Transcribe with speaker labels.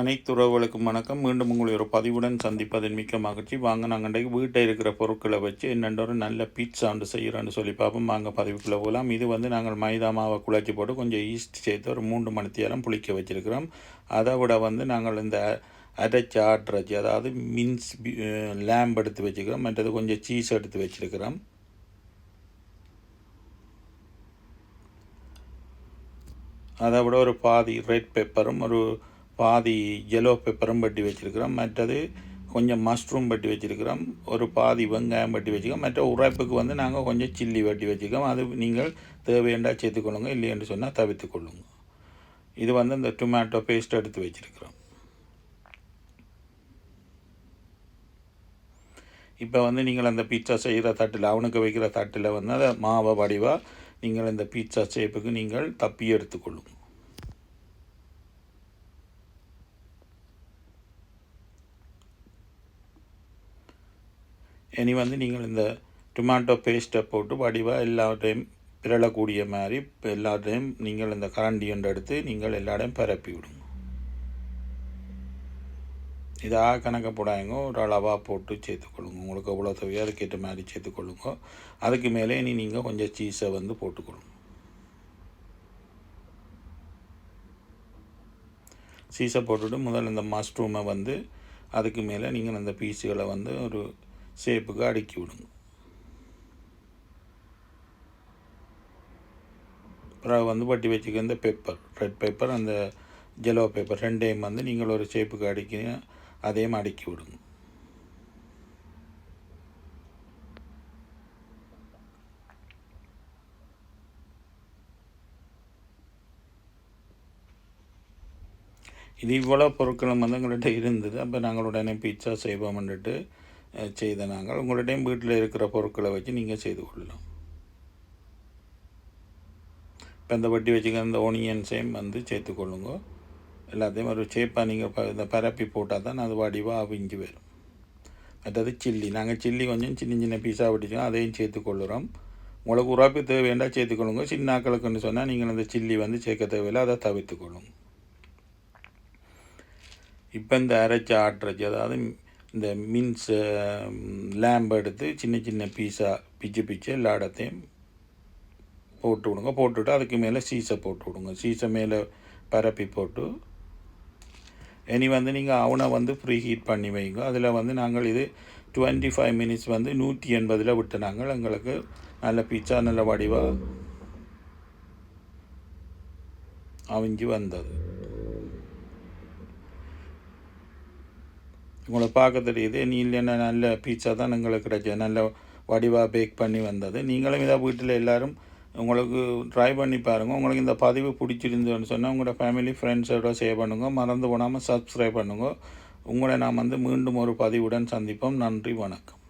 Speaker 1: அனைத்து உறவுகளுக்கும் வணக்கம். மீண்டும் உங்களை ஒரு பதிவுடன் சந்திப்பதன் மிக்க மகிழ்ச்சி. வாங்க நாங்கள் இன்றைக்கு வீட்டில் இருக்கிற பொருட்களை வச்சு என்னென்ன ஒரு நல்ல பீட்சா ஒன்று செய்கிறோன்னு சொல்லி பார்ப்போம். வாங்க பதிவுக்குள்ளே போகலாம். இது வந்து நாங்கள் மைதா மாவை குழச்சி போட்டு கொஞ்சம் ஈஸ்ட் சேர்த்து ஒரு மூன்று மணித்தேரம் புளிக்க வச்சுருக்கிறோம். அதை விட வந்து நாங்கள் இந்த அரைச்சி ஆட்டுறச்சி அதாவது மின்ஸ் லேம்ப் எடுத்து வச்சுக்கிறோம். மற்றது கொஞ்சம் சீஸ் எடுத்து வச்சுருக்கிறோம். அதை விட ஒரு பாதி ரெட் பெப்பரும் ஒரு பாதி ஜெலோ பெப்பரும் பட்டி வச்சுருக்கிறோம். மற்றது கொஞ்சம் மஷ்ரூம் பட்டி வச்சுருக்கிறோம். ஒரு பாதி வெங்காயம் பட்டி வச்சுருக்கோம் மற்ற உரைப்புக்கு வந்து நாங்கள் கொஞ்சம் சில்லி வட்டி வச்சுக்கிறோம் அது நீங்கள் தேவையண்டா சேர்த்துக்கொள்ளுங்க இல்லையென்று சொன்னால் தவிர்த்து கொள்ளுங்க. இது வந்து இந்த டொமேட்டோ பேஸ்ட் எடுத்து வச்சுருக்கிறோம். இப்போ வந்து நீங்கள் அந்த பீட்சா செய்கிற தட்டில் அவனுக்கு வைக்கிற தட்டில் வந்து அதை மாவை வடிவாக நீங்கள் இந்த பீட்சா ஷேப்புக்கு நீங்கள் தப்பி எடுத்துக்கொள்ளுங்க இனி வந்து நீங்கள் இந்த டொமேட்டோ பேஸ்ட்டை போட்டு வடிவாக எல்லாத்தையும் பிறழக்கூடிய மாதிரி இப்போ எல்லாத்தையும் நீங்கள் இந்த கரண்டி ஒன்று எடுத்து நீங்கள் எல்லாரையும் பரப்பி விடுங்க. இதாக கணக்க போடாங்க ஒரு அளவாக போட்டு சேர்த்துக்கொள்ளுங்க. உங்களுக்கு எவ்வளோ தேவையோ அதுக்கேற்ற மாதிரி சேர்த்துக்கொள்ளுங்க. அதுக்கு மேலே இனி நீங்கள் கொஞ்சம் சீஸை வந்து போட்டுக்கொள்ளுங்க. சீஸை போட்டுவிட்டு முதல்ல இந்த மஷ்ரூமை வந்து அதுக்கு மேலே நீங்கள் அந்த பீஸுகளை வந்து ஒரு ஷேப்புக்கு அடுக்கி விடுங்க. பிறகு வந்து வட்டி வச்சுக்க இந்த பேப்பர் ரெட் பேப்பர் அந்த ஜெலோ பேப்பர் ரெண்டையும் வந்து நீங்கள் ஒரு ஷேப்புக்கு அடுக்கி அதையும் அடுக்கி விடுங்க. இது இவ்வளோ பொருட்களும் வந்து எங்கள்கிட்ட இருந்தது. அப்போ நாங்கள் உடனே பீட்சா செய்வோம்னுட்டு செய்த நாங்கள். உங்கள்கிட்டையும் வீட்டில் இருக்கிற பொருட்களை வச்சு நீங்கள் செய்து கொள்ளலாம். இப்போ இந்த வட்டி வச்சுக்க இந்த ஒனியன்ஸையும் வந்து சேர்த்துக்கொள்ளுங்க எல்லாத்தையும் ஒரு சேப்பாக நீங்கள் ப இந்த பரப்பி போட்டால் தான் அது வடிவாக அவிஞ்சு வரும். மற்றது சில்லி நாங்கள் சில்லி கொஞ்சம் சின்ன சின்ன பீஸாக வெட்டிச்சோம் அதையும் சேர்த்துக்கொள்ளுறோம் உங்களுக்கு உரப்பு தேவையாண்டா சேர்த்துக்கொள்ளுங்க சின்ன ஆக்களுக்குன்னு சொன்னால் நீங்கள் அந்த சில்லி வந்து சேர்க்க தேவையில்லை. அதை தவிர்த்துக்கொள்ளுங்க இப்போ இந்த அரைச்ச ஆட்டுறச்சி அதாவது இந்த மீன்ஸ் லேம்ப் எடுத்து சின்ன சின்ன பீஸாக பிச்சு பிச்சு எல்லா இடத்தையும் போட்டு விடுங்க. போட்டுவிட்டு அதுக்கு மேலே சீசை போட்டு விடுங்க. சீசை மேலே பரப்பி போட்டு இனி வந்து நீங்கள் அவனை வந்து ஃப்ரீ ஹீட் பண்ணி வைங்க. அதில் வந்து நாங்கள் இது டுவெண்ட்டி ஃபைவ் மினிட்ஸ் வந்து நூற்றி எண்பதில் விட்டு நாங்கள் எங்களுக்கு நல்ல பீட்சா நல்ல வடிவாக அவிஞ்சு வந்தது. உங்களை பார்க்க தெரியுது நீ இல்லைன்னா நல்ல பீட்சா தான் எங்களுக்கு கிடைச்சது. நல்ல வடிவாக பேக் பண்ணி வந்தது. நீங்களும் இதை வீட்டில் எல்லோரும் உங்களுக்கு ட்ரை பண்ணி பாருங்கள் உங்களுக்கு இந்த பதிவு பிடிச்சிருந்ததுன்னு சொன்னால் உங்களோட ஃபேமிலி ஃப்ரெண்ட்ஸோட ஷேர் பண்ணுங்க. மறந்து போடாமல் சப்ஸ்கிரைப் பண்ணுங்க. உங்களை நான் வந்து மீண்டும் ஒரு பதிவுடன் சந்திப்போம். நன்றி வணக்கம்.